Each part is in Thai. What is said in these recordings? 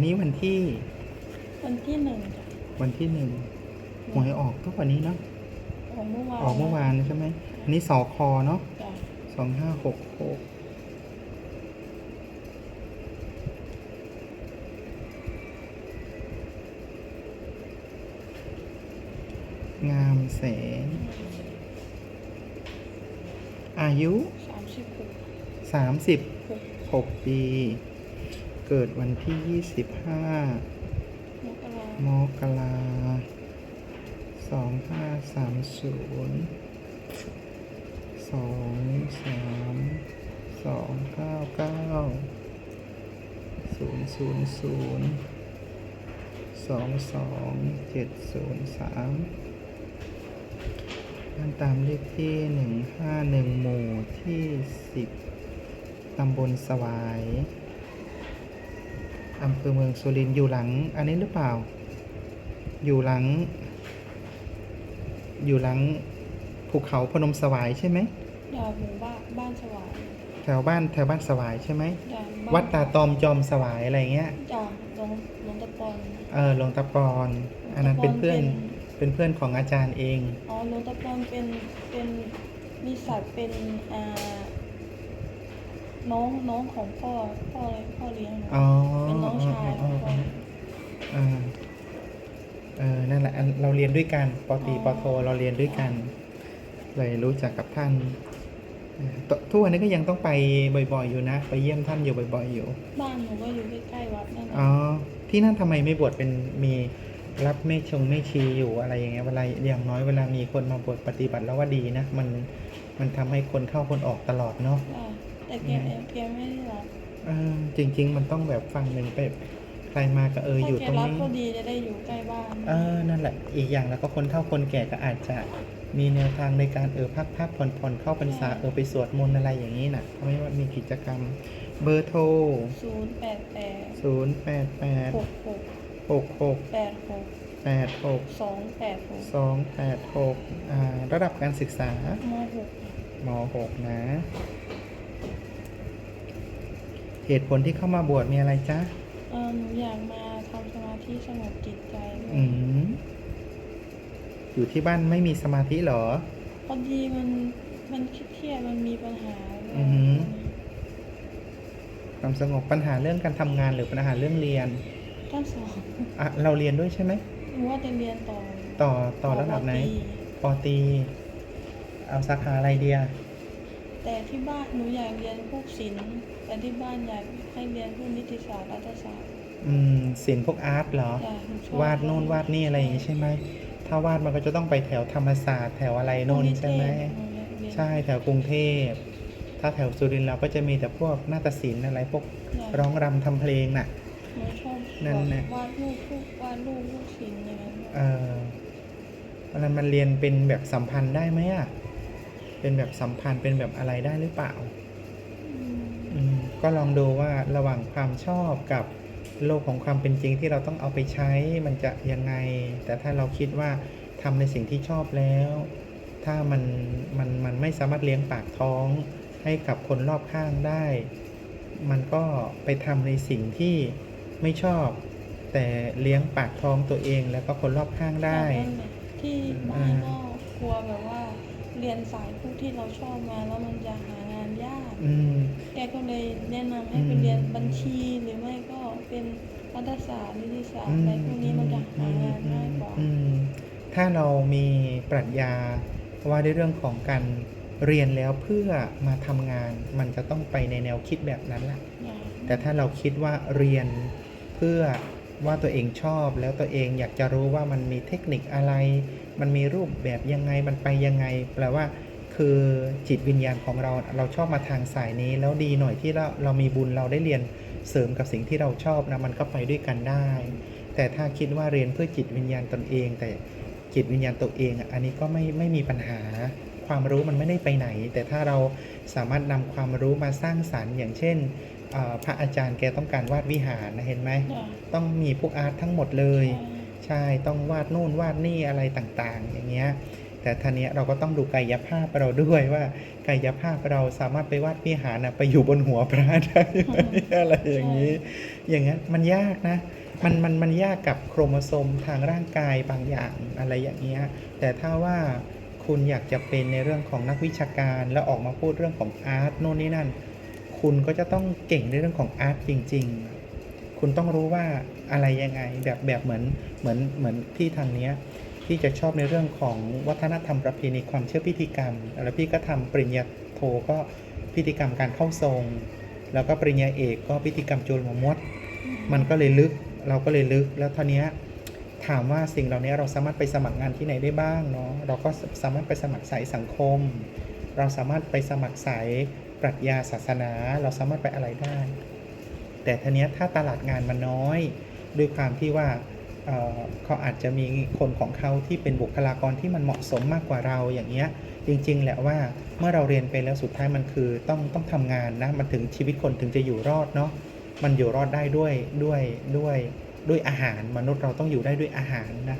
วันนี้วันที่ วันที่หนึ่งจ้ะวันที่หนึ่งหวยออกก็วันนี้เนาะออกเมื่อวานออกเมื่อวานใช่ไหมอันนี้สอคอเนาะจ้ะสองห้าหกหกงามแสง อายุสามสิบหกสามสิบหกหกปี เกิดวันที่ยี่สิบห้ามกรามกราสองห้าสามศูนย์สองสามสองเก้าเก้าศูนย์ศูนย์ศูนย์สองสองเจ็ดศูนย์สามบ้านตามเลขที่หนึ่งห้าหนึ่งหมู่ที่สิบตำบลสวาย อำเภอเมืองสุรินทร์อยู่หลัง อันนี้หรือเปล่า อยู่หลัง อยู่หลังภูเขาพนมสวายใช่ไหมดาวหมู่บ้านบ้านสว่างแถวบ้านแถวบ้านสวายใช่ไหมจ้ะบ้นวัดตาตอมจอมสวายอะไรเงี้ยจ้ะลงลงตะปอนเออหลวงตาปอน อันนั้นเป็นเพื่อน เป็นเพื่อนของอาจารย์เอง อ๋อลงตะปอนเป็นเป็นมีศักดิ์เป็นอ่า น้องน้องของพ่อพ่อพ่อเลี้ยงหนูอ๋อเป็นน้องชายของพ่อเออเออนั่นแหละอันเราเรียนด้วยกันปอตรีปอโทเราเรียนด้วยกัน เลยรู้จักกับท่านเออตทุกวันนี้ก็ยังต้องไปบ่อย ๆ อยู่นะ ไปเยี่ยมท่านอยู่บ่อย ๆ อยู่ บ้านหนูก็อยู่ใกล้ๆวัดนั่นแหละอ๋อที่นั่นทำไมไม่บวชเป็นมีรับแม่ชงแม่ชีอยู่อะไรอย่างเงี้ยเวลาอย่างน้อยเวลามีคนมาบวชปฏิบัติแล้วว่าดีนะ มันมันทำให้คนเข้าคนออกตลอดเนาะจ้ะ แต่แกแกไม่ได้รับเออจริง ๆ มันต้องแบบฟังหนึ่งไปใครมาก็เอออยู่ถ้าตรงแกรับนี้ก็ดีจะได้อยู่ใกล้บ้านเออนั่นแหละ อีกอย่างแล้วก็คนเฒ่าคนแก่ก็อาจจะมีแนวทางในการเออพักพักผ่อนผ่อนเข้าพรรษาเออไปสวดมนต์อะไรอย่างนี้น่ะไม่ว่ามีกิจกรรมเบอร์โทรศูนย์แปดแปด0 8 8หกหก6 6แปดหก8 6สองแปดหก2 8 6อ่าระดับการศึกษามหกม .6 นะ เหตุผลที่เข้ามาบวชมีอะไรจ๊ะเออหนูอยากมาทำสมาธิสงบจิตใจด้วยอืมอยู่ที่บ้านไม่มีสมาธิเหรอ พอดีมันมันเครียดๆมันมีปัญหาด้วยอือหือ ความสงบปัญหาเรื่องการทำงานหรือปัญหาเรื่องเรียนทั้งสองอะเราเรียนด้วยใช่ไหมหนูว่าจะเรียนต่อต่อต่อระดับไหนปอตรีปอตรีเอาสาขาอะไรเดียแต่ที่บ้านหนูอยากเรียนพวกศิลป์ แต่ที่บ้านอยากให้เรียนพวกนิติศาสตร์รัฐศาสตร์ อืมศิลป์พวกอาร์ตเหรอจ้ะหนูชอบวาดโน่นวาดนี่อะไรอย่างงี้ใช่ไหม ถ้าวาดมันก็จะต้องไปแถวธรรมศาสตร์แถวอะไรโน่นใช่ไหมหนูอยากเรียนใช่แถวกรุงเทพ ถ้าแถวสุรินทร์เราก็จะมีแต่พวกนาฏศิลป์อะไรพวกจ้ะร้องรำทำเพลงน่ะ หนูชอบนั่นแหละ วาดรูปพวกวาดรูปพวกศิลป์อย่างนั้นเอออะไรมันเรียนเป็นแบบสัมพันธ์ได้ไหมอะ เป็นแบบสัมพันธ์เป็นแบบอะไรได้หรือเปล่า อืมอืม ก็ลองดูว่าระหว่างความชอบกับโลกของความเป็นจริงที่เราต้องเอาไปใช้มันจะยังไง แต่ถ้าเราคิดว่าทำในสิ่งที่ชอบแล้ว ถ้ามันมันมันไม่สามารถเลี้ยงปากท้องให้กับคนรอบข้างได้ มันก็ไปทำในสิ่งที่ไม่ชอบ แต่เลี้ยงปากท้องตัวเองแล้วก็คนรอบข้างได้แต่นั่นแหละที่บ้านก็กลัวแบบว่า เรียนสายพวกที่เราชอบมาแล้วมันจะหางานยาก อืมแกก็เลยแนะนำให้ไปอืมเรียนบัญชีหรือไม่ก็เป็นรัฐศาสตร์นิติศาสตอืร์มอะไรพวกนี้มันจะหางานง่ายกว่าอืมถ้าเรามีปรัชญาว่าในเรื่องของการเรียนแล้วเพื่อมาทำงาน มันจะต้องไปในแนวคิดแบบนั้นแหละ อย่าง แต่ถ้าเราคิดว่าเรียนเพื่อว่าตัวเองชอบแล้วตัวเองอยากจะรู้ว่ามันมีเทคนิคอะไร มันมีรูปแบบยังไงมันไปยังไง แปลว่า คือจิตวิญญาณของเราเราชอบมาทางสายนี้แล้วดีหน่อยที่เราเรามีบุญเราได้เรียนเสริมกับสิ่งที่เราชอบนะมันก็ไปด้วยกันได้ แต่ถ้าคิดว่าเรียนเพื่อจิตวิญญาณตนเอง แต่จิตวิญญาณตัวเองอะอันนี้ก็ไม่ไม่มีปัญหา ความรู้มันไม่ได้ไปไหน แต่ถ้าเราสามารถนำความรู้มาสร้างสรรค์ อย่างเช่นเอ่อพระอาจารย์แกต้องการวาดวิหารนะเห็นไหมอย่างต้องมีพวกอาร์ตทั้งหมดเลยใช่ใช่ต้องวาดนู่นวาดนี่อะไรต่างๆ อย่างเงี้ย แต่ท่านี้เราก็ต้องดูกายภาพเราด้วยว่ากายภาพเราสามารถไปวาดวิหารนะไปอยู่บนหัวพระได้ไหมอะไรอย่างนี้ อย่างนั้นมันยากนะมันมันมันยากกับโครโมโซมทางร่างกายบางอย่างอะไรอย่างเงี้ยแต่ถ้าว่าคุณอยากจะเป็นในเรื่องของนักวิชาการแล้วออกมาพูดเรื่องของอาร์ตโน่นนี่นั่น คุณก็จะต้องเก่งในเรื่องของอาร์ตจริง ๆ คุณต้องรู้ว่าอะไรยังไงแบบแบบเหมือนเหมือนเหมือนที่ทางเนี้ย ที่จะชอบในเรื่องของวัฒนธรรมประเพณีความเชื่อพิธีกรรม แล้วพี่ก็ทำปริญญาโทก็พิธีกรรมการเข้าทรง แล้วก็ปริญญาเอกก็พิธีกรรมจุลมมดมันก็เลยลึกเราก็เลยลึกแล้วทีเนี้ยถามว่าสิ่งเหล่านี้เราสามารถไปสมัครงานที่ไหนได้บ้างเนาะเราก็สามารถไปสมัครสายสังคม เราสามารถไปสมัครสายปรัชญาศาสนา เราสามารถไปอะไรได้ แต่ทีเนี้ยถ้าตลาดงานมันน้อย ด้วยความที่ว่า เขาอาจจะมีคนของเขาที่เป็นบุคลากรที่มันเหมาะสมมากกว่าเราอย่างเงี้ยจริง ๆ แหละว่าเมื่อเราเรียนไปแล้วสุดท้ายมันคือต้องต้องทำงานนะมันถึงชีวิตคนถึงจะอยู่รอดเนาะมันอยู่รอดได้ด้วยด้วยด้วยด้วยอาหารมนุษย์เราต้องอยู่ได้ด้วยอาหารนะ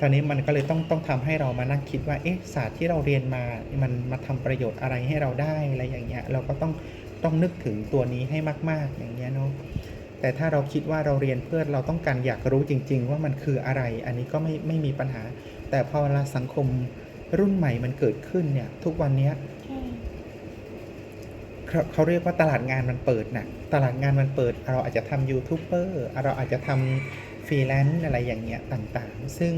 ตอนนี้มันก็เลยต้องต้องทำให้เรามานั่งคิดว่าเอ๊ะศาสตร์ที่เราเรียนมามันมาทำประโยชน์อะไรให้เราได้อะไรอย่างเงี้ยเราก็ต้องต้องนึกถึงตัวนี้ให้มาก ๆ อย่างเงี้ยเนาะ แต่ถ้าเราคิดว่าเราเรียนเพื่อเราต้องการอยากรู้จริง ๆ ว่ามันคืออะไร อันนี้ก็ไม่ไม่มีปัญหา แต่พอเวลาสังคมรุ่นใหม่มันเกิดขึ้นเนี่ย ทุกวันเนี้ยใช่เขาเขาเรียกว่าตลาดงานมันเปิดนะตลาดงานมันเปิด เราอาจจะทำยูทูบเบอร์เราอาจจะทำฟรีแลนซ์อะไรอย่างเงี้ยต่างๆ ซึ่ง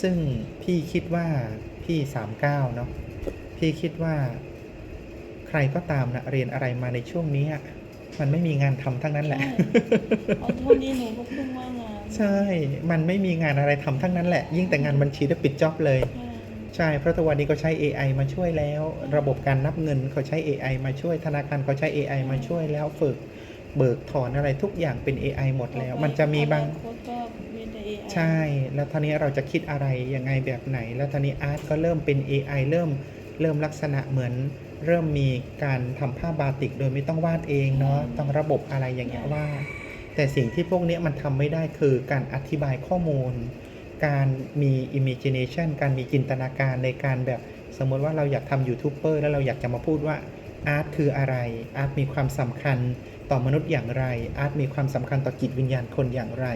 ซึ่งพี่คิดว่าพี่39เนาะพี่คิดว่า ใครก็ตามนะเรียนอะไรมาในช่วงนี้อะ มันไม่มีงานทำทั้งนั้นแหละใช่เอาทุกนี้หนูก็เพิ่งว่างงานใช่ มันไม่มีงานอะไรทำทั้งนั้นแหละ ยิ่งแต่งานบัญชีได้ปิดจ็อบเลยใช่ใช่ เพราะทุกวันนี้ก็ใช้ AI มาช่วยแล้ว ระบบการนับเงินเขาใช้ AI มาช่วย ธนาคารเขาใช้ AI มาช่วยแล้วฝึกเบิกถอนอะไรทุกอย่างเป็น AI หมดแล้ว มันจะมีบางอนาคตก็มีแต่ AI ใช่ แล้วทีนี้เราจะคิดอะไรยังไงแบบไหน แล้วทีนี้อาร์ตก็เริ่มเป็น AI เริ่มเริ่มลักษณะเหมือน เริ่มมีการทำผ้าบาติกโดยไม่ต้องวาดเองเนาะต้องระบบอะไรอย่างเงี้ยวาดแต่สิ่งที่พวกเนี้ยมันทำไม่ได้คือการอธิบายข้อมูล การมี imagination การมีจินตนาการในการแบบสมมติว่าเราอยากทำยูทูบเบอร์แล้วเราอยากจะมาพูดว่าอาร์ตคืออะไร อาร์ตมีความสำคัญต่อมนุษย์อย่างไร อาร์ตมีความสำคัญต่อจิตวิญญาณคนอย่างไร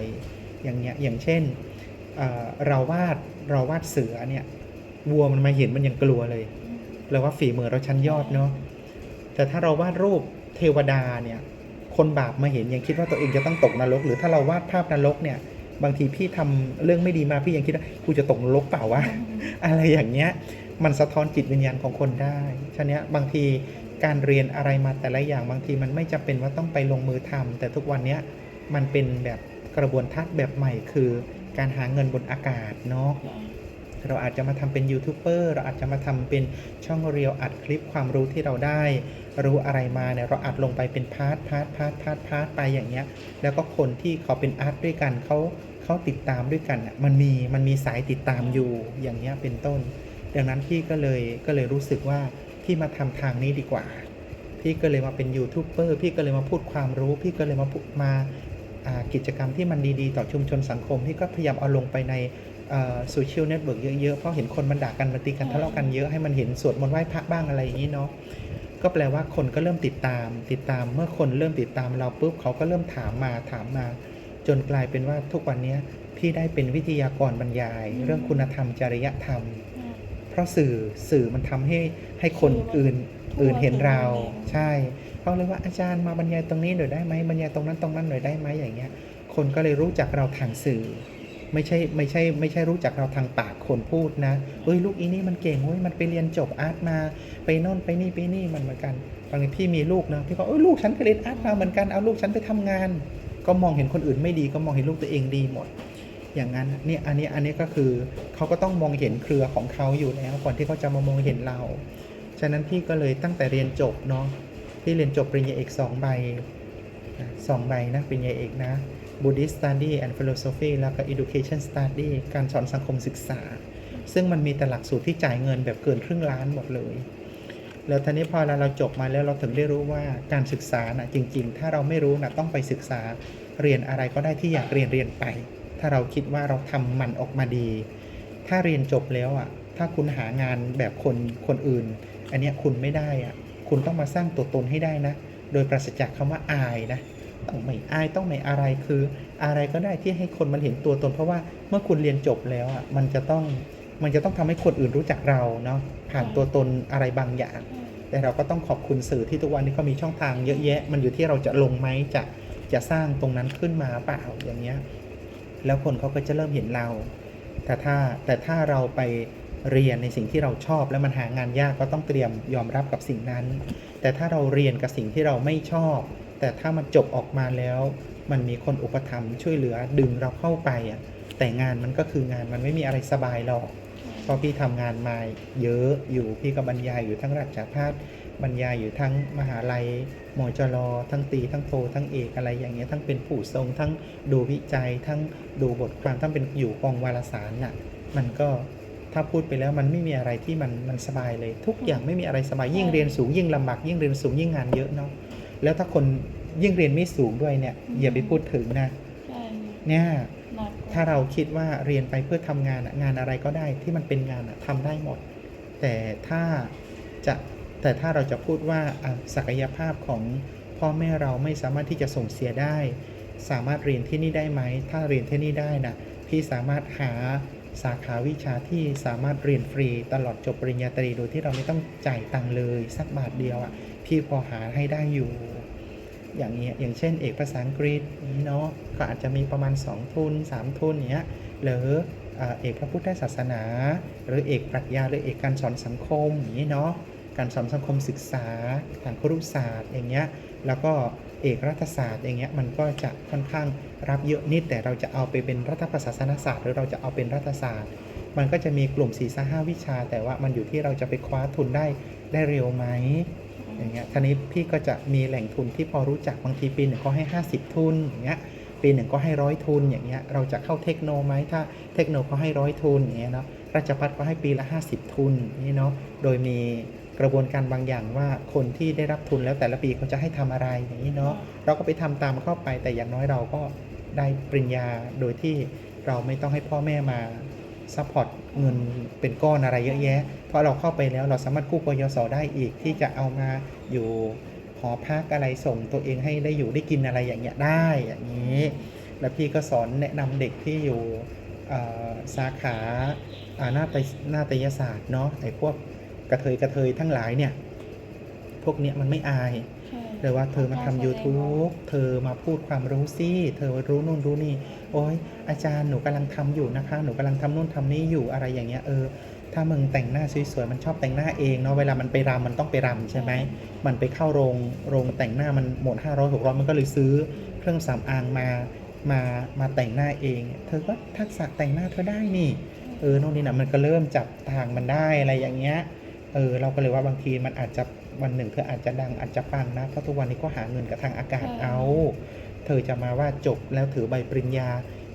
อย่างเงี้ย อย่างเช่นเอ่อเราวาด เราวาดเสือเนี่ย วัวมันมาเห็นมันยังกลัวเลย เราว่าฝีมือเราชั้นยอดเนาะแต่ถ้าเราวาดรูปเทวดาเนี่ยคนบาปมาเห็นยังคิดว่าตัวเองจะต้องตกนรก หรือถ้าเราวาดภาพนรกเนี่ย บางทีพี่ทำเรื่องไม่ดีมาพี่ยังคิดว่ากูจะตกนรกเปล่าวะอะไรอย่างเงี้ยมันสะท้อนจิตวิญญาณของคนได้ฉะนั้บางทีการเรียนอะไรมาแต่ละอย่างบางทีมันไม่จำเป็นว่าต้องไปลงมือทำแต่ทุกวันเนี้ยมันเป็นแบบกระบวนทัศน์แบบใหม่คือการหาเงินบนอากาศเนาะ เราอาจจะมาทำเป็นยูทูบเบอร์เราอาจจะมาทำเป็นช่องเรียวอัดคลิปความรู้ที่เราได้ รู้อะไรมาเนี่ยเราอัดลงไปเป็นพาร์ทพาร์ทพาร์ทพาร์ทพาร์ทไปอย่างเงี้ย แล้วก็คนที่เขาเป็นอาร์ตด้วยกันเขาเขาติดตามด้วยกันน่ะมันมีมันมีสายติดตามอยู่อย่างเงี้ยเป็นต้น ดังนั้นพี่ก็เลยก็เลยรู้สึกว่าพี่มาทำทางนี้ดีกว่า พี่ก็เลยมาเป็นยูทูบเบอร์พี่ก็เลยมาพูดความรู้ พี่ก็เลยมามาอ่ากิจกรรมที่มันดีๆ ต่อชุมชนสังคม พี่ก็พยายามเอาลงไปใน โซเชียลเน็ตเวิร์กเยอะๆ เพราะเห็นคนมันด่ากันมันตีกันทะเลาะกันเยอะให้มันเห็นสวดมนต์ไหว้พระบ้างอะไรอย่างนี้เนาะก็แปลว่าคนก็เริ่มติดตาม ติดตามเมื่อคนเริ่มติดตามเราปุ๊บเขาก็เริ่มถามมาถามมา จนกลายเป็นว่าทุกวันเนี้ยพี่ได้เป็นวิทยากรบรรยาย เรื่องคุณธรรมจริยธรรม เพราะสื่อสื่อมันทำให้ให้คนอื่นอื่นเห็นเราใช่เขาเลยว่าอาจารย์มาบรรยายตรงนี้หน่อยได้ไหมบรรยายตรงนั้นตรงนั้นหน่อยได้ไหมอย่างเงี้ยคนก็เลยรู้จักเราทางสื่อ ไม่ใช่ไม่ใช่ไม่ใช่รู้จักเราทางปากคนพูดนะเอ้ยลูกอีนี่มันเก่งเว้ยมันไปเรียนจบอาร์ตมา ไปโน่นไปนี่ไปนี่มันเหมือนกันบางทีพี่มีลูกนะพี่ก็เอ้ยลูกฉันก็เรียนอาร์ตมาเหมือนกันเอาลูกฉันไปทำงาน ก็มองเห็นคนอื่นไม่ดีก็มองเห็นลูกตัวเองดีหมด อย่างนั้นเนี่ยอันนี้อันนี้ก็คือเขาก็ต้องมองเห็นเครือของเขาอยู่แล้วก่อนที่เขาจะมามองเห็นเรา ฉะนั้นพี่ก็เลยตั้งแต่เรียนจบเนาะพี่เรียนจบปริญญาเอกสองใบสองใบนะปริญญาเอกนะ Buddhist Study and Philosophy แล้วก็ Education Study การสอนสังคมศึกษา ซึ่งมันมีแต่หลักสูตรที่จ่ายเงินแบบเกินครึ่งล้านหมดเลย แล้วทีนี้พอเราเราจบมาแล้วเราถึงได้รู้ว่าการศึกษานะจริง ๆ ถ้าเราไม่รู้นะต้องไปศึกษาเรียนอะไรก็ได้ที่อยากเรียนเรียนไป ถ้าเราคิดว่าเราทำมันออกมาดี ถ้าเรียนจบแล้วอะ ถ้าคุณหางานแบบคนคนอื่น อันเนี้ยคุณไม่ได้อะ คุณต้องมาสร้างตัวตนให้ได้นะ โดยปราศจากคำว่าอายนะ ต้องไม่อายต้องไม่อะไรคืออะไรก็ได้ที่ให้คนมันเห็นตัวตน เพราะว่าเมื่อคุณเรียนจบแล้วอะมันจะต้องมันจะต้องทำให้คนอื่นรู้จักเราเนาะผ่านตัวตนอะไรบางอย่าง แต่เราก็ต้องขอบคุณสื่อที่ทุกวันนี้เขามีช่องทางเยอะแยะ มันอยู่ที่เราจะลงไหมจะจะสร้างตรงนั้นขึ้นมาเปล่าอย่างเงี้ยแล้วคนเขาก็จะเริ่มเห็นเรา แต่ถ้าแต่ถ้าเราไปเรียนในสิ่งที่เราชอบ แล้วมันหางานยากก็ต้องเตรียมยอมรับกับสิ่งนั้น แต่ถ้าเราเรียนกับสิ่งที่เราไม่ชอบ แต่ถ้ามันจบออกมาแล้ว มันมีคนอุปถัมภ์ช่วยเหลือดึงเราเข้าไปอะแต่งานมันก็คืองานมันไม่มีอะไรสบายหรอกเพราะพี่ทำงานมาเยอะอยู่พี่ก็บรรยายอยู่ทั้งราชพัฒบรรยายอยู่ทั้งมหาลัยมจรทั้งตีทั้งโททั้งเอกอะไรอย่างเงี้ยทั้งเป็นผู้ทรงทั้งดูวิจัย ทั้งดูบทความทั้งเป็นอยู่กองวารสารน่ะมันก็ถ้าพูดไปแล้วมันไม่มีอะไรที่มันมันสบายเลย ทุกอย่างไม่มีอะไรสบายยิ่งเรียนสูงยิ่งลำบากยิ่งเรียนสูงยิ่งงานเยอะเนาะ แล้วถ้าคนยิ่งเรียนไม่สูงด้วยเนี่ยอย่าไปพูดถึงนะใช่เนี่ยหนักกว่ถ้าเราคิดว่าเรียนไปเพื่อทำงานอะงานอะไรก็ได้ที่มันเป็นงานอะทำได้หมด แต่ถ้าจะแต่ถ้าเราจะพูดว่าอะศักยภาพของพ่อแม่เราไม่สามารถที่จะส่งเสียได้ สามารถเรียนที่นี่ได้ไหม ถ้าเรียนที่นี่ได้นะพี่สามารถหา สาขาวิชาที่สามารถเรียนฟรีตลอดจบปริญญาตรีโดยที่เราไม่ต้องจ่ายตังค์เลยสักบาทเดียวอะพี่พอหาให้ได้อยู่ อย่างเงี้ยอย่างเช่น เอกภาษาอังกฤษนี้เนาะก็อาจจะมีประมาณ 2 ทุน 3 ทุนอย่างเงี้ยหรือเอกพระพุทธศาสนา หรือเอกปรัชญาหรือเอกการสอนสังคมอย่างนี้เนาะการสอนสังคมศึกษาทางครุศาสตร์อย่างเงี้ยแล้วก็ เอกรัฐศาสตร์อย่างเงี้ยมันก็จะค่อนข้างรับเยอะนิด แต่เราจะเอาไปเป็นรัฐประศาสนศาสตร์ หรือเราจะเอาเป็นรัฐศาสตร์ มันก็จะมีกลุ่ม4ี่ห้าวิชา แต่ว่ามันอยู่ที่เราจะไปคว้าทุนได้ได้เร็วไหมอย่างเงี้ยทีนี้พี่ก็จะมีแหล่งทุนที่พอรู้จักบางทีปีหนึ่งก็ให้ 50 ทุนอย่างเงี้ยปีหนึ่งก็ให้ร้อยทุนอย่างเงี้ยเราจะเข้าเทคโนไหมถ้าเทคโนก็ให้ร้อยทุนอย่างเงี้ยเนาะราชพัฒก็ให้ปีละ 50 ทุนนี่เนาะโดยมี กระบวนการบางอย่างว่าคนที่ได้รับทุนแล้วแต่ละปีเขาจะให้ทำอะไรอย่างนี้เนาะเราก็ไปทำตามเข้าไป แต่อย่างน้อยเราก็ได้ปริญญาโดยที่เราไม่ต้องให้พ่อแม่มาซัพพอร์ตเงินเป็นก้อนอะไรเยอะแยะ เพราะเราเข้าไปแล้วเราสามารถกู้กยศได้อีกที่จะเอามาอยู่หอพักอะไรส่งตัวเองให้ได้อยู่ได้กินอะไรอย่างเงี้ยได้อย่างนี้ แล้วพี่ก็สอนแนะนำเด็กที่อยู่สาขาอ่านาฏนาฏยศาสตร์เนาะไอ้พวก กระเทยกระเทยทั้งหลายเนี่ย พวกเนี้ยมันไม่อายใช่เลยว่าเธอมาทำกรแสดงออก YouTube เธอมาพูดความรู้สิเธอรู้นู่นรู้นี่ โอ้ยอาจารย์หนูกำลังทำอยู่นะคะ หนูกำลังทำนู่นทำนี่อยู่อะไรอย่างเงี้ยเออ ถ้ามึงแต่งหน้าสวยๆมันชอบแต่งหน้าเองเนาะ เวลามันไปรำมันต้องไปรำใช่ไหม มันไปเข้าโรงโรงแต่งหน้ามันหมด500 600มันก็เลยซื้อเครื่องสำอางมา มา มาแต่งหน้าเอง เธอก็ทักษะแต่งหน้าเธอได้นี่ เออ โน่นนี่นะมันก็เริ่มจับทางมันได้อะไรอย่างเงี้ยเออเราก็เลยว่าบางทีมันอาจจะวันหนึ่งเธออาจจะดังอาจจะปังนะเพราะทุกวันนี้ก็หาเงินกับทางอากาศเอา เธอจะมาว่าจบแล้วถือใบปริญญา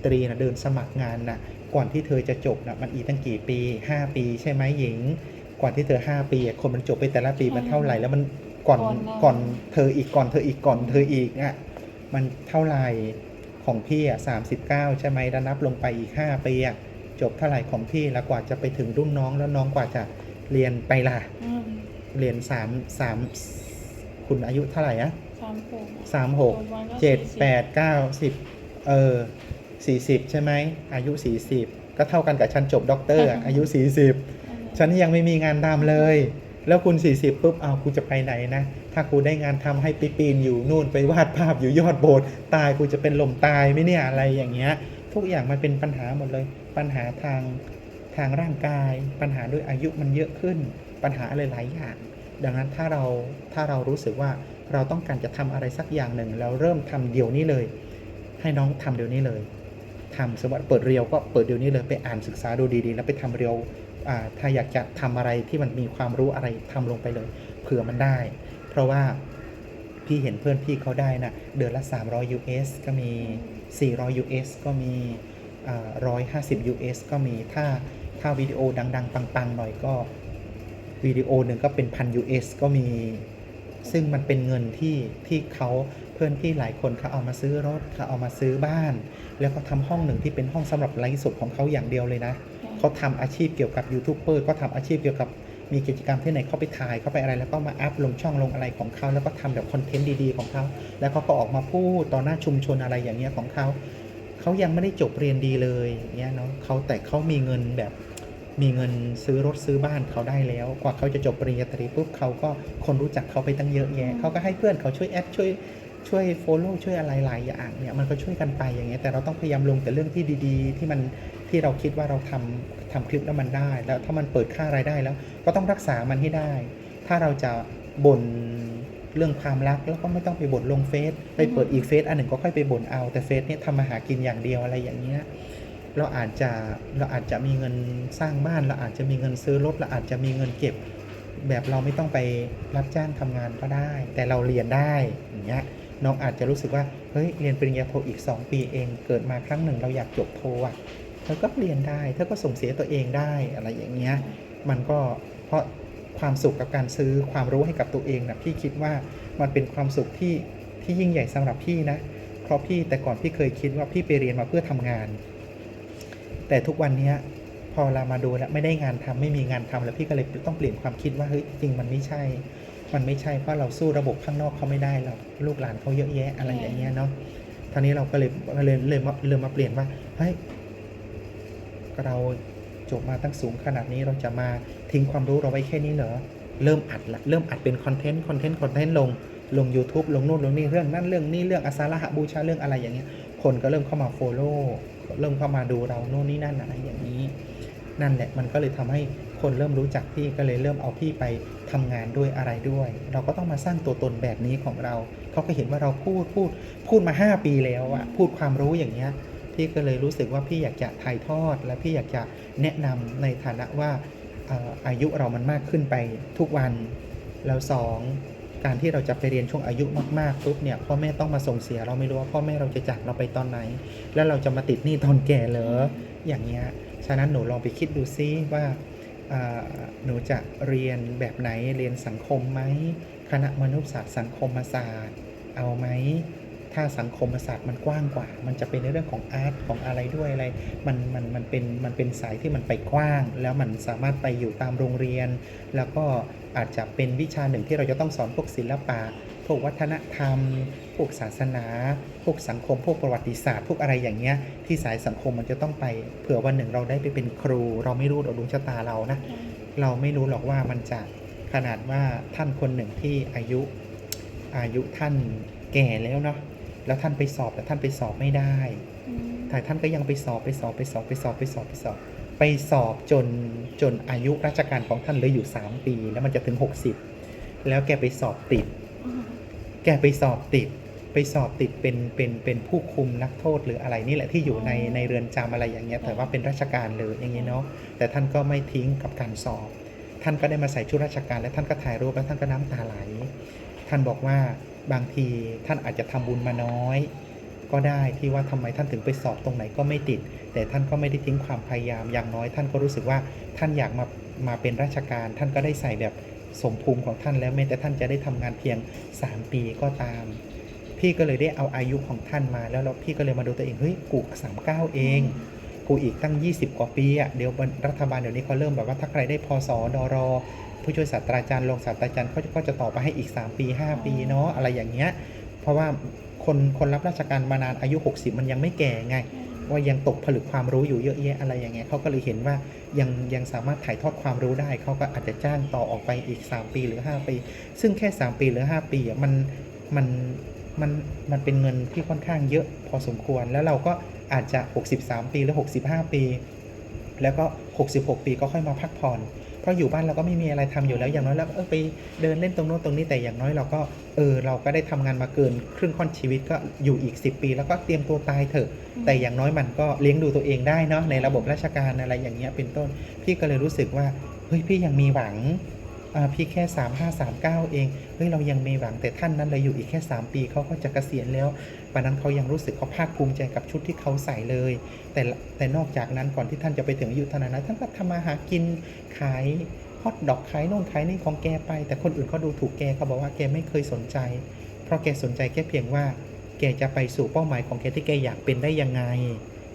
ตรีนะเดินสมัครงานนะก่อนที่เธอจะจบนะมันอีกตั้งกี่ปี 5 ปีใช่ไหมหญิง ก่อนที่เธอ 5 ปีอะคนมันจบไปแต่ละปีมันเท่าไหร่แล้วมันก่อนก่อนหน้าก่อนเธออีกก่อนเธออีกก่อนเธออีกอะมันเท่าไหร่ของพี่อะสามสิบเก้าใช่ไหมแล้วนับลงไปอีก5ปีอะจบเท่าไหร่ของพี่แล้วกว่าจะไปถึงรุ่นน้องแล้วน้องกว่าจะ เรียนไปล่ะ อืมเรียนสามสามคุณอายุเท่าไหร่อะสามหกสามหกประมาณก็เจ็ดสี่สิบแปดเก้าสิบเออสี่สิบใช่ไหมอายุสี่สิบก็เท่ากันกับฉันจบด็อกเตอร์อะอายุสี่สิบ ฉันยังไม่มีงานทำเลย แล้วคุณสี่สิบปุ๊บเอากูจะไปไหนนะ ถ้ากูได้งานทำให้ไปปีนอยู่นู่นไปวาดภาพอยู่ยอดโบสถ์ตายกูจะเป็นลมตายไหมเนี่ยอะไรอย่างเงี้ย ทุกอย่างมันเป็นปัญหาหมดเลย ปัญหาทาง ทางร่างกาย ปัญหาด้วยอายุมันเยอะขึ้น ปัญหาอะไรหลายอย่าง ดังนั้นถ้าเราถ้าเรารู้สึกว่าเราต้องการจะทำอะไรสักอย่างหนึ่งเราเริ่มทำเดี๋ยวนี้เลย ให้น้องทำเดี๋ยวนี้เลยทำสมมติเปิดเรียวก็เปิดเดี๋ยวนี้เลยไปอ่านศึกษาดูดีๆ แล้วไปทำเรียวถ้าอยากจะทำอะไรที่มันมีความรู้อะไรทำลงไปเลย เผื่อมันได้ เพราะว่าพี่เห็นเพื่อนพี่เขาได้นะเดือนละ 300 US ก็มี 400 US ก็มีอ่า150 US ก็มีถ้า ถ้าวิดีโอดังๆปังๆ หน่อยก็วิดีโอหนึ่งก็เป็นพัน US ก็มี ซึ่งมันเป็นเงินที่ที่เขาเพื่อนพี่หลายคนเขาเอามาซื้อรถเขาเอามาซื้อบ้าน แล้วก็ทำห้องหนึ่งที่เป็นห้องสำหรับไลฟ์สดของเขาอย่างเดียวเลยนะเขาทำอาชีพเกี่ยวกับยูทูบเบอร์ก็ทำอาชีพเกี่ยวกับมีกิจกรรมที่ไหนเขาไปถ่ายเขาไปอะไร แล้วก็มาอัพลงช่องลงอะไรของเขาแล้วก็ทำแบบคอนเทนต์ดีๆของเขาแล้วเขาก็ออกมาพูดต่อหน้าชุมชนอะไรอย่างเงี้ยของเขาเขายังไม่ได้จบเรียนดีเลยอย่างเงี้ยเนาะเขาแต่เขามีเงินแบบ มีเงินซื้อรถซื้อบ้านเขาได้แล้ว กว่าเขาจะจบปริญญาตรีปุ๊บเขาก็คนรู้จักเขาไปตั้งเยอะแยะเขาก็ให้เพื่อนเขาช่วยแอดช่วยช่วยโฟโล่ช่วยอะไรหลายอย่างเนี่ยมันก็ช่วยกันไปอย่างเงี้ยแต่เราต้องพยายามลงแต่เรื่องที่ดีๆ ที่มันที่เราคิดว่าเราทำทำคลิปแล้วมันได้ แล้วถ้ามันเปิดค่ารายได้แล้ว ก็ต้องรักษามันให้ได้ ถ้าเราจะบ่นเรื่องความรักแล้วก็ไม่ต้องไปบ่นลงเฟซไปเปิดอีกเฟซอันหนึ่งก็ค่อยไปบ่นเอาแต่เฟซเนี่ยทำมาหากินอย่างเดียวอะไรอย่างเงี้ย เราอาจจะเราอาจจะมีเงินสร้างบ้าน เราอาจจะมีเงินซื้อรถเราอาจจะมีเงินเก็บ แบบเราไม่ต้องไปรับจ้างทำงานก็ได้ แต่เราเรียนได้อย่างเงี้ยน้องอาจจะรู้สึกว่าเฮ้ยเรียนปริญญาโทอีก 2 ปีเอง เกิดมาครั้งหนึ่งเราอยากจบโทอะเธอก็เรียนได้เธอก็ส่งเสียตัวเองได้อะไรอย่างเงี้ยมันก็เพราะความสุขกับการซื้อความรู้ให้กับตัวเองนะพี่คิดว่ามันเป็นความสุขที่ที่ยิ่งใหญ่สำหรับพี่นะเพราะพี่แต่ก่อนพี่เคยคิดว่าพี่ไปเรียนมาเพื่อทำงาน แต่ทุกวันนี้พอเรามาดูแล้วไม่ได้งานทำไม่มีงานทำแล้วพี่ก็เลยต้องเปลี่ยนความคิดว่าเฮ้ยจริงมันไม่ใช่ มันไม่ใช่เพราะเราสู้ระบบข้างนอกเขาไม่ได้หรอกลูกหลานเขาเยอะแยะอะไรอย่างเงี้ยเนาะทีนี้เราก็เลยเลยเลยมาเลยมาเปลี่ยนว่าเฮ้ยเราจบมาตั้งสูงขนาดนี้เราจะมาทิ้งความรู้เราไว้แค่นี้เหรอเริ่มอัดละเริ่มอัดเป็นคอนเทนต์คอนเทนต์คอนเทนต์ลงลง YouTube ลงนู่นลงนี่เรื่องนั่นเรื่องนี้เรื่องอาสาฬหบูชาเรื่องอะไรอย่างเงี้ยคนก็เริ่มเข้ามา Follow เริ่มเข้ามาดูเราโน่นนี่นั่นอะไรอย่างนี้ นั่นแหละมันก็เลยทำให้คนเริ่มรู้จักพี่ก็เลยเริ่มเอาพี่ไปทำงานด้วยอะไรด้วย เราก็ต้องมาสร้างตัวตนแบบนี้ของเรา เขาก็เห็นว่าเราพูดพูดพูดมา 5 ปีแล้วอะพูดความรู้อย่างเงี้ยพี่ก็เลยรู้สึกว่าพี่อยากจะถ่ายทอด และพี่อยากจะแนะนำในฐานะว่าอายุเรามันมากขึ้นไปทุกวันแล้วสอง การที่เราจะไปเรียนช่วงอายุมากๆปุ๊บเนี่ยพ่อแม่ต้องมาส่งเสียเราไม่รู้ว่าพ่อแม่เราจะจากเราไปตอนไหน แล้วเราจะมาติดหนี้ตอนแก่เหรออย่างเงี้ยฉะนั้นหนูลองไปคิดดูซิว่าอ่าหนูจะเรียนแบบไหนเรียนสังคมไหมคณะมนุษยศาสตร์สังคมศาสตร์ เอาไหม ถ้าสังคมศาสตร์มันกว้างกว่า มันจะเป็นในเรื่องของอาร์ตของอะไรด้วยอะไร มันมันมันเป็นมันเป็นสายที่มันไปกว้าง แล้วมันสามารถไปอยู่ตามโรงเรียน แล้วก็อาจจะเป็นวิชาหนึ่งที่เราจะต้องสอนพวกศิลปะพวกวัฒนธรรม พวกศาสนา พวกสังคม พวกประวัติศาสตร์ พวกอะไรอย่างเงี้ย ที่สายสังคมมันจะต้องไป เผื่อวันหนึ่งเราได้ไปเป็นครู เราไม่รู้ดวงดวงชะตาเรานะ เราไม่รู้หรอกว่ามันจะขนาดว่าท่านคนหนึ่งที่อายุอายุท่านแก่แล้วเนาะ แล้วท่านไปสอบแต่ท่านไปสอบไม่ได้แต่ท่านก็ยังไปสอบไปสอบไปสอบไปสอบไปสอบไปสอบ ไปสอบจนจนอายุราชการของท่านเหลืออยู่ 3 ปี แล้วมันจะถึง 60 แล้วแกไปสอบติด แกไปสอบติด ไปสอบติดเป็นเป็นเป็นผู้คุมนักโทษหรืออะไรนี่แหละที่อยู่ในในเรือนจำอะไรอย่างเงี้ยแต่ว่าเป็นราชการเลยอย่างเงี้ยเนาะแต่ท่านก็ไม่ทิ้งกับการสอบ ท่านก็ได้มาใส่ชุดราชการ และท่านก็ถ่ายรูปแล้วท่านก็น้ำตาไหล ท่านบอกว่า บางทีท่านอาจจะทำบุญมาน้อย ก็ได้ที่ว่าทำไมท่านถึงไปสอบตรงไหนก็ไม่ติด แต่ท่านก็ไม่ได้ทิ้งความพยายามอย่างน้อย ท่านก็รู้สึกว่าท่านอยากมามาเป็นราชการ ท่านก็ได้ใส่แบบสมภูมิของท่านแล้วแม้แต่ท่านจะได้ทำงานเพียง 3 ปีก็ตาม พี่ก็เลยได้เอาอายุของท่านมาแล้วแล้วพี่ก็เลยมาดูตัวเองเฮ้ยกูสามเก้าเอง กูอีกตั้ง 20 กว่าปีอะเดี๋ยวรัฐบาลเดี๋ยวนี้เขาเริ่มแบบว่าถ้าใครได้พศดรผู้ช่วยศาสตราจารย์รองศาสตราจารย์เขาก็จะต่อไปให้อีก 3 ปี 5 ปีเนาะอะไรอย่างเงี้ยเพราะว่าคนคนรับราชการมานานอายุ 60 มันยังไม่แก่ไง ว่ายังตกผลึกความรู้อยู่เยอะแยะอะไรอย่างเงี้ยเขาก็เลยเห็นว่ายังยังสามารถถ่ายทอดความรู้ได้ เขาก็อาจจะจ้างต่อออกไปอีก 3 ปีหรือ 5 ปี ซึ่งแค่ 3 ปีหรือ 5 ปีอะมันมันมันมันเป็นเงินที่ค่อนข้างเยอะพอสมควรแล้วเราก็ อาจจะ 63 ปีหรือ 65 ปี แล้วก็ 66 ปีก็ค่อยมาพักผ่อน เพราะอยู่บ้านเราก็ไม่มีอะไรทำอยู่แล้วอย่างน้อยเราก็เออไปเดินเล่นตรงโน้นตรงนี้แต่อย่างน้อยเราก็เออเราก็ได้ทำงานมาเกินครึ่งค่อนชีวิตก็อยู่อีก 10 ปี แล้วก็เตรียมตัวตายเถอะ แต่อย่างน้อยมันก็เลี้ยงดูตัวเองได้เนาะในระบบราชการอะไรอย่างเงี้ยเป็นต้น พี่ก็เลยรู้สึกว่าเฮ้ยพี่ยังมีหวังอ่า พี่แค่ 3 5 3 9 เองเฮ้ยเรายังมีหวังแต่ท่านนั้นเลยอยู่อีกแค่ 3 ปีเขาก็จะเกษียณแล้ววันนั้นเขายังรู้สึกเขาภาคภูมิใจกับชุดที่เขาใส่เลย แต่แต่นอกจากนั้นก่อนที่ท่านจะไปถึงอายุท่านั้นนะท่านก็ทำมาหากินขายฮอตดอกขายโน่นขายนี่ของแกไป แต่คนอื่นเขาดูถูกแกเขาบอกว่าแกไม่เคยสนใจ เพราะแกสนใจแค่เพียงว่า แกจะไปสู่เป้าหมายของแกที่แกอยากเป็นได้ยังไง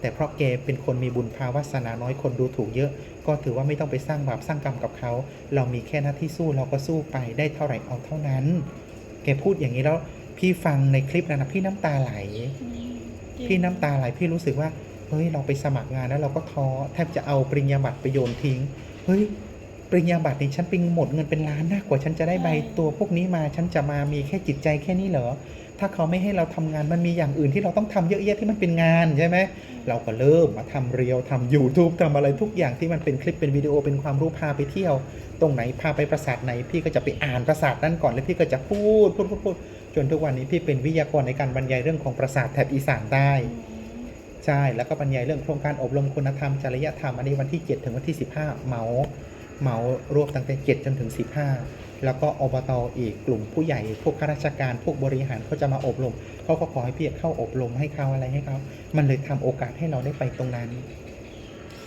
แต่เพราะแกเป็นคนมีบุญภาวาสนาน้อยคนดูถูกเยอะ ก็ถือว่าไม่ต้องไปสร้างบาปสร้างกรรมกับเขา เรามีแค่หน้าที่สู้เราก็สู้ไปได้เท่าไหร่เอาเท่านั้น แกพูดอย่างนี้แล้วพี่ฟังในคลิปนั้นนะพี่น้ำตาไหลอืมจริงพี่น้ำตาไหลพี่รู้สึกว่าเฮ้ยเราไปสมัครงานแล้วเราก็ท้อแทบจะเอาปริญญาบัตรไปโยนทิ้งเฮ้ยปริญญาบัตรนี่ฉันเป็นหมดเงินเป็นล้านนะกว่าฉันจะได้ใบตัวพวกนี้มาฉันจะมามีแค่จิตใจแค่นี้เหรอ ถ้าเขาไม่ให้เราทำงานมันมีอย่างอื่นที่เราต้องทำเยอะแยะที่มันเป็นงานใช่ไหมเราก็เริ่มมาทำเรียวทำ YouTube ทำอะไรทุกอย่างที่มันเป็นคลิปเป็นวิดีโอเป็นความรู้พาไปเที่ยว ตรงไหนพาไปปราสาทไหน พี่ก็จะไปอ่านปราสาทนั้นก่อนแล้วพี่ก็จะพูดพูดพูดพดจนทุกวันนี้พี่เป็นวิทยากรในการบรรยายเรื่องของปราสาทแถบอีสานได้ใช่แล้วก็บรรยายเรื่องโครงการอบรมคุณธรรมจริยธรรมอันนี้วันที่ 7 ถึงวันที่ 15เหมาเหมารวบตั้งแต่ 7 จนถึง 15 แล้วก็อบตอีกกลุ่มผู้ใหญ่พวกข้าราชการพวกบริหารเขาจะมาอบรมเขาก็ขอให้พี่เข้าอบรมให้เขาอะไรให้เขามันเลยทำโอกาสให้เราได้ไปตรงนั้น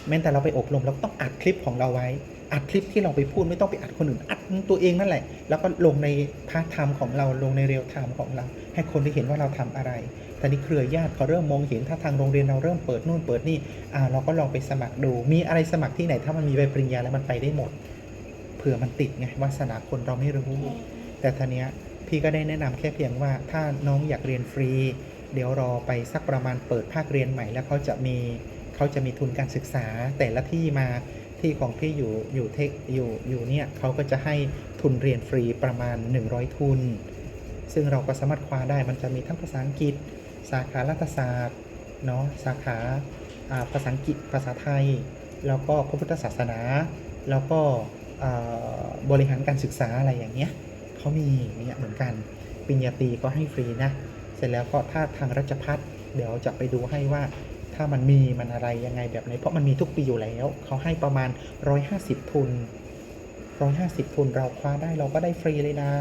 แม้แต่เราไปอบรมเราต้องอัดคลิปของเราไว้ อัดคลิปที่เราไปพูดไม่ต้องไปอัดคนอื่นอัดตัวเองนั่นแหละ แล้วก็ลงในพาร์ทไทม์ของเราลงในเรียลไทม์ของเรา ให้คนได้เห็นว่าเราทำอะไรตอนนี้เครือญาติเขาเริ่มมองเห็นถ้าทางโรงเรียนเราเริ่มเปิดนู่นเปิดนี่อ่าเราก็ลองไปสมัครดู มีอะไรสมัครที่ไหนถ้ามันมีใบปริญญาแล้วมันไปได้หมด เผื่อมันติดไงวาสนาคนเราไม่รู้ใช่แต่ทีเนี้ยพี่ก็ได้แนะนำแค่เพียงว่าถ้าน้องอยากเรียนฟรี เดี๋ยวรอไปสักประมาณเปิดภาคเรียนใหม่ แล้วเขาจะมีเขาจะมีทุนการศึกษาแต่ละที่มาที่ของพี่อยู่อยู่เทคอยู่อยู่เนี่ยเขาก็จะให้ทุนเรียนฟรีประมาณ 100 ทุน ซึ่งเราก็สามารถคว้าได้มันจะมีทั้งภาษาอังกฤษ สาขารัฐศาสตร์เนาะสาขาอ่าภาษาอังกฤษภาษาไทย แล้วก็พระพุทธศาสนา แล้วก็อ่า บริหารการศึกษาอะไรอย่างเงี้ยเขามีเนี่ยเหมือนกันปริญญาตรีก็ให้ฟรีนะ เสร็จแล้วก็ถ้าทางรัชพัฒน์เดี๋ยวจะไปดูให้ว่าถ้ามันมีมันอะไรยังไงแบบไหนเพราะมันมีทุกปีอยู่แล้วเขาให้ประมาณ 150 ทุน 150 ทุนเราคว้าได้เราก็ได้ฟรีเลยนะ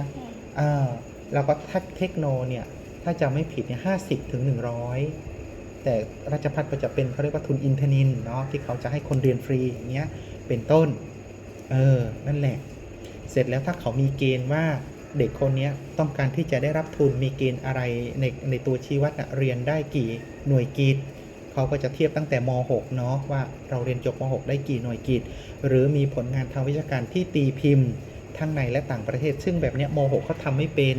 อ่าแล้วก็ถ้าเทคโนเนี่ย ถ้าจะไม่ผิดเนี่ยห้าสิบถึงหนึ่งร้อยแต่ราชพัฒก็จะเป็นเขาเรียกว่าทุนอินเทนินเนาะที่เขาจะให้คนเรียนฟรีอย่างเงี้ยเป็นต้น เออ นั่นแหละ เสร็จแล้วถ้าเขามีเกณฑ์ว่าเด็กคนนี้ต้องการที่จะได้รับทุนมีเกณฑ์อะไรในในตัวชี้วัดนะเรียนได้กี่หน่วยกิจเขาก็จะเทียบตั้งแต่ม .6 เนาะว่าเราเรียนจบม .6 ได้กี่หน่วยกิจหรือมีผลงานทางวิชาการที่ตีพิมพ์ ทั้งในและต่างประเทศ ซึ่งแบบเนี้ยม .6 เขาทำไม่เป็น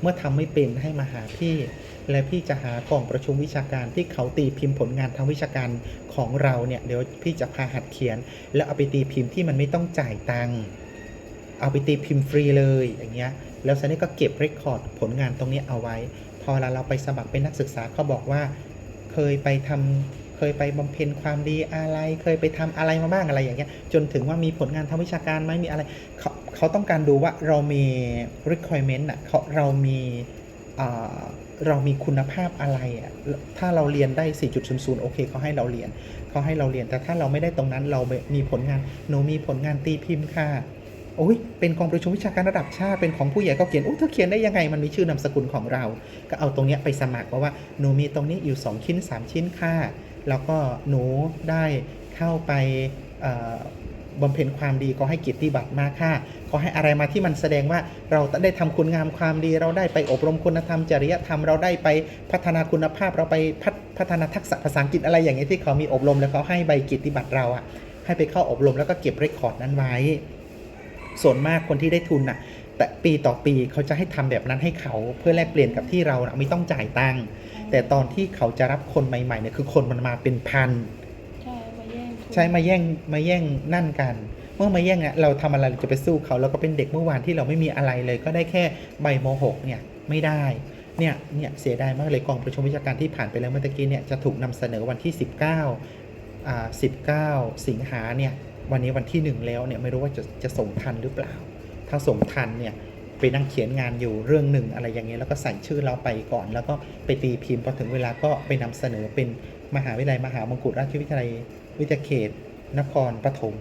เมื่อทำไม่เป็นให้มาหาพี่ และพี่จะหากล่องประชุมวิชาการที่เขาตีพิมพ์ผลงานทางวิชาการของเราเนี่ยเดี๋ยวพี่จะพาหัดเขียน แล้วเอาไปตีพิมพ์ที่มันไม่ต้องจ่ายตังค์เอาไปตีพิมพ์ฟรีเลยอย่างเงี้ยแล้วสันนี้ก็เก็บเรคคอร์ดผลงานตรงนี้เอาไว้ พอเราเราไปสมัครเป็นนักศึกษาเขาบอกว่า เคยไปทำเคยไปบำเพ็ญความดีอะไร เคยไปทำอะไรมาบ้างอะไรอย่างเงี้ย จนถึงว่ามีผลงานทางวิชาการไหมมีอะไรเขาเขาต้องการดูว่าเรามี requirement อะเขาเรามีอ่า เรามีคุณภาพอะไรอะถ้าเราเรียนได้ 4.00 โอเคเขาให้เราเรียนเขาให้เราเรียน แต่ถ้าเราไม่ได้ตรงนั้นเรามีผลงานหนูมีผลงานตีพิมพ์ค่ะโอ้ยเป็นกองประชุมวิชาการระดับชาติเป็นของผู้ใหญ่ก็เขียนโอ้เธอเขียนได้ยังไงมันมีชื่อนามสกุลของเรา ก็เอาตรงนี้ไปสมัครเพราะว่าหนูมีตรงนี้อยู่ 2 ชิ้น 3 ชิ้นค่ะ แล้วก็หนูได้เข้าไป บำเพ็ญความดีก็ให้กียรติบัตรมากค่ะขอให้อะไรมาที่มันแสดงว่าเราได้ทำคุณงามความดีเราได้ไปอบรมคุณธรรมจริยธรรมเราได้ไปพัฒนาคุณภาพเราไปพัฒพฒนาทักษะภาษาอังกฤษอะไรอย่างเงี้ที่เขามีอบรมแล้วเขาให้ใบกียรติบัตรเราอะให้ไปเข้าอบรมแล้วก็เก็บเรคคอร์ดนั้นไว้ ส่วนมากคนที่ได้ทุนน่ะ แต่ปีต่อปีเขาจะให้ทำแบบนั้นให้เขาเพื่อแลกเปลี่ยนกับที่เรานะไม่ต้องจ่ายตังค์แต่ตอนที่เขาจะรับคนใหม่ๆเนี่ยคือคนมันมาเป็นพัน ใช่มาแย่งมาแย่งมาแย่งนั่นกัน เมื่อมาแย่งอะเราทำอะไรเราจะไปสู้เขาเราก็เป็นเด็กเมื่อวานที่เราไม่มีอะไรเลย ก็ได้แค่ใบม .6 เนี่ยไม่ได้เนี่ยเนี่ยเสียดายมากเลยกองประชุมวิชาการที่ผ่านไปแล้วเมื่อตะกี้เนี่ยจะถูกนำเสนอวันที่ 19อ่า19 สิงหาเนี่ยวันนี้วันที่ 1 แล้วเนี่ยไม่รู้ว่าจะจะส่งทันหรือเปล่า ถ้าส่งทันเนี่ยไปนั่งเขียนงานอยู่เรื่องหนึ่งอะไรอย่างเงี้ยแล้วก็ใส่ชื่อเราไปก่อน แล้วก็ไปตีพิมพ์พอถึงเวลาก็ไปนำเสนอเป็นมหาวิทยาลัยมหามงกุฎราชวิทยาลัย วิทยาเขตนครปฐม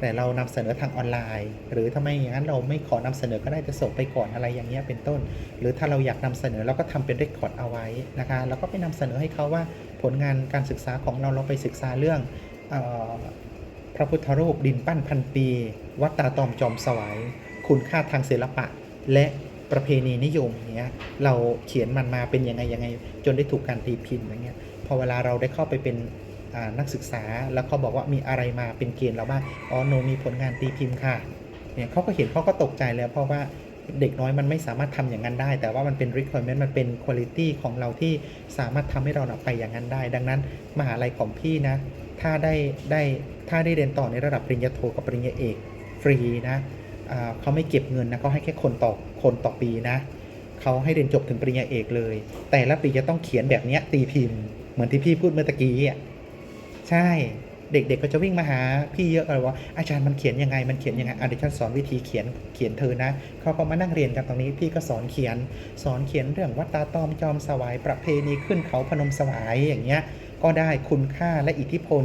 แต่เรานำเสนอทางออนไลน์ หรือถ้าไมอย่างนั้นเราไม่ขอนำเสนอก็ได้จะส่งไปก่อนอะไรอย่างเงี้ยเป็นต้น หรือถ้าเราอยากนำเสนอเราก็ทำเป็นเรคคอร์ดเอาไว้นะคะแล้วก็ไปนำเสนอให้เขาว่าผลงานการศึกษาของเราเราไปศึกษาเรื่องออพระพุทธรูปดินปั้นพันปี วัดตาตอมจอมสวายคุณค่าทางศิลปะ และประเพณีนิยมเนี้ยเราเขียนมันมาเป็นยังไงยังไง จนได้ถูกการตีพิมพ์อย่างเงี้ยพอเวลาเราได้เข้าไปเป็น นักศึกษาแล้วเขาบอกว่ามีอะไรมาเป็นเกณฑ์เราบ้างอ๋อโนมีผลงานตีพิมพ์ค่ะเนี่ยเขาก็เห็นเขาก็ตกใจแล้วเพราะว่าเด็กน้อยมันไม่สามารถทำอย่างนั้นได้ แต่ว่ามันเป็น requirement มันเป็น quality ของเราที่สามารถทำให้เราไปอย่างนั้นได้ ดังนั้นมหาลัยของพี่นะ ถ้าได้ได้ถ้าได้เรียนต่อในระดับปริญญาโทกับปริญญาเอกฟรีนะเขาไม่เก็บเงินนะเขาให้แค่คนต่อคนต่อปีนะเขาให้เรียนจบถึงปริญญาเอกเลย แต่ละปีจะต้องเขียนแบบนี้ตีพิมพ์ เหมือนที่พี่พูดเมื่อตะกี้อะ ใช่ เด็กๆก็จะวิ่งมาหาพี่เยอะเลยว่าอาจารย์มันเขียนยังไง มันเขียนยังไงอะเดี๋ยวฉันสอนวิธีเขียนเขียนเธอนะเขาก็มานั่งเรียนกันตรงนี้พี่ก็สอนเขียน สอนเขียนเรื่องวัดตาตอมจอมสวายประเพณีขึ้นเขาพนมสวายอย่างเงี้ยก็ได้คุณค่าและอิทธิพล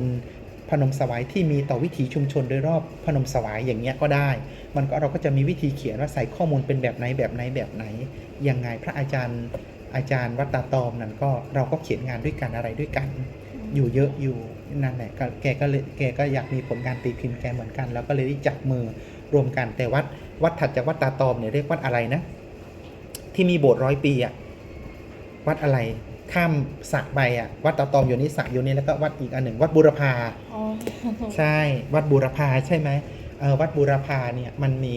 พนมสวายที่มีต่อวิถีชุมชนโดยรอบพนมสวายอย่างเงี้ยก็ได้ มันก็เราก็จะมีวิธีเขียนว่าใส่ข้อมูลเป็นแบบไหนแบบไหนแบบไหนยังไงพระอาจารย์อาจารย์วัดตาตอมนั่นก็เราก็เขียนงานด้วยกันอะไรด้วยกัน อยู่เยอะอยู่ นั่นแหละก็แกก็เลยแกก็อยากมีผลงานตีพิมพ์แกเหมือนกัน แล้วก็เลยได้จับมือรวมกันแต่วัดวัดถัดจากวัดตาตอมเนี่ยเรียกวัดอะไรนะ ที่มีโบสถ์ร้อยปีอะวัดอะไรข้ามสระไปอะวัดตาตอมอยู่นี่สระอยู่นี่แล้วก็วัดอีกอันหนึ่งวัดบุรพาอ๋อใช่วัดบูรพาใช่ไหมเออวัดบูรพาเนี่ยมันมี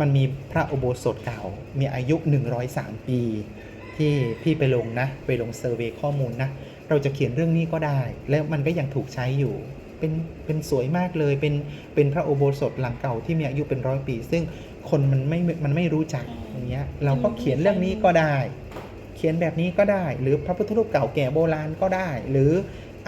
มันมีพระอุโบสถเก่า มีอายุ 103 ปี ที่พี่ไปลงนะ ไปลงเซอร์เวยข้อมูลนะ เราจะเขียนเรื่องนี้ก็ได้ แล้วมันก็ยังถูกใช้อยู่ เป็นเป็นสวยมากเลย เป็นเป็นพระโอโบสถหลังเก่าที่มีอายุเป็นร้อยปี ซึ่งคนมันไม่มันไม่รู้จักอย่างเงี้ยเราก็เขียนเรื่องนี้ก็ได้ เขียนแบบนี้ก็ได้ หรือพระพุทธรูปเก่าแก่โบราณก็ได้ หรือ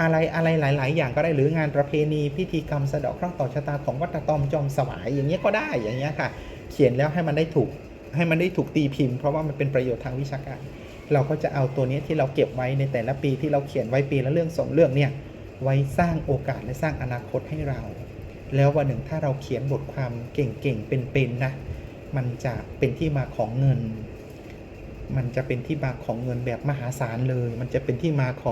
อะไรอะไรหลาย ๆ อย่างก็ได้หรืองานประเพณีพิธีกรรมสะเดาะเคราะห์ต่อชะตาของวัดตะตอมจอมสวายอย่างเงี้ยก็ได้อย่างเงี้ยค่ะ เขียนแล้วให้มันได้ถูกให้มันได้ถูกตีพิมพ์เพราะว่ามันเป็นประโยชน์ทางวิชาการ เราก็จะเอาตัวนี้ที่เราเก็บไว้ในแต่ละปีที่เราเขียนไว้ปีละเรื่องสองเรื่องเนี่ยไว้สร้างโอกาสและสร้างอนาคตให้เรา แล้ววันหนึ่งถ้าเราเขียนบทความเก่งๆเป็นๆนะ มันจะเป็นที่มาของเงิน มันจะเป็นที่มาของเงินแบบมหาศาลเลย มันจะเป็นที่มาของ